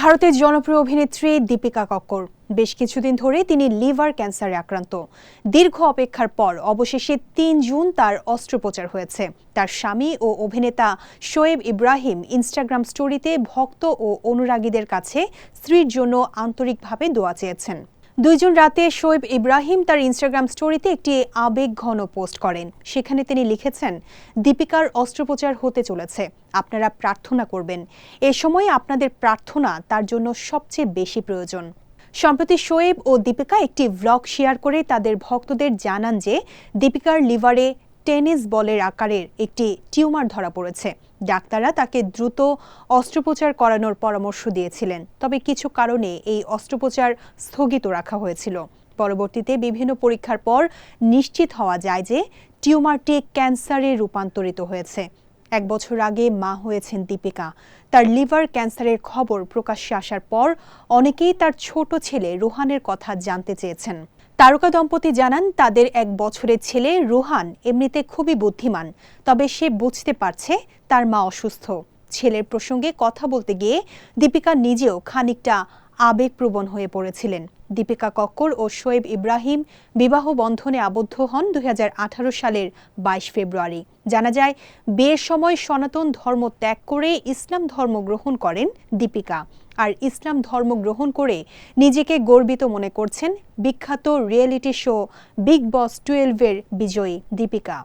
ভারতের জনপ্রিয় অভিনেত্রী দীপিকা কক্কর। বেশ কিছুদিন ধরে তিনি লিভার ক্যান্সারে আক্রান্ত। দীর্ঘ অপেক্ষার পর অবশেষে তিন জুন তার অস্ত্রোপচার হয়েছে। তার স্বামী ও অভিনেতা শোয়েব ইব্রাহিম ইনস্টাগ্রাম স্টোরিতে ভক্ত ও অনুরাগীদের কাছে স্ত্রীর জন্য আন্তরিকভাবে দোয়া চেয়েছেন। দুইজন রাতে শোয়েব ইব্রাহিম তার ইনস্টাগ্রাম স্টোরিতে একটি আবেগ ঘন পোস্ট করেন। সেখানে তিনি লিখেছেন, দীপিকার অস্ত্রোপচার হতে চলেছে, আপনারা প্রার্থনা করবেন। এ সময় আপনাদের প্রার্থনা তার জন্য সবচেয়ে বেশি প্রয়োজন। সম্প্রতি শোয়েব ও দীপিকা একটি ভ্লগ শেয়ার করে তাদের ভক্তদের জানান যে, দীপিকার লিভারে টেনিস বলের আকারের একটি টিউমার ধরা পড়েছে। ডাক্তাররা তাকে দ্রুত অস্ত্রোপচার করানোর পরামর্শ দিয়েছিলেন, তবে কিছু কারণে এই অস্ত্রোপচার স্থগিত রাখা হয়েছিল। পরবর্তীতে বিভিন্ন পরীক্ষার পর নিশ্চিত হওয়া যায় যে টিউমারটি ক্যান্সারে রূপান্তরিত হয়েছে। এক বছর আগে মা হয়েছেন দীপিকা। তার লিভার ক্যান্সারের খবর প্রকাশ্যে আসার পর অনেকেই তার ছোট ছেলে রোহানের কথা জানতে চেয়েছেন। তারকা দম্পতি জানান, তাদের এক বছরের ছেলে রোহান এমনিতে খুবই বুদ্ধিমান, তবে সে বুঝতে পারছে তার মা অসুস্থ। ছেলের প্রসঙ্গে কথা বলতে গিয়ে দীপিকা নিজেও খানিকটা আবেগপ্রবণ হয়ে পড়েছিলেন। দীপিকা কক্কর ও শোয়েব ইব্রাহিম বিবাহ বন্ধনে আবদ্ধ হন দুই হাজার আঠারো সালের বাইশ ফেব্রুয়ারি। জানা যায়, বিয়ের সময় সনাতন ধর্ম ত্যাগ করে ইসলাম ধর্ম গ্রহণ করেন দীপিকা। আর ইসলাম ধর্ম গ্রহণ করে নিজেকে গর্বিত মনে করছেন বিখ্যাত রিয়েলিটি শো বিগ বস টুয়েলভের বিজয়ী দীপিকা।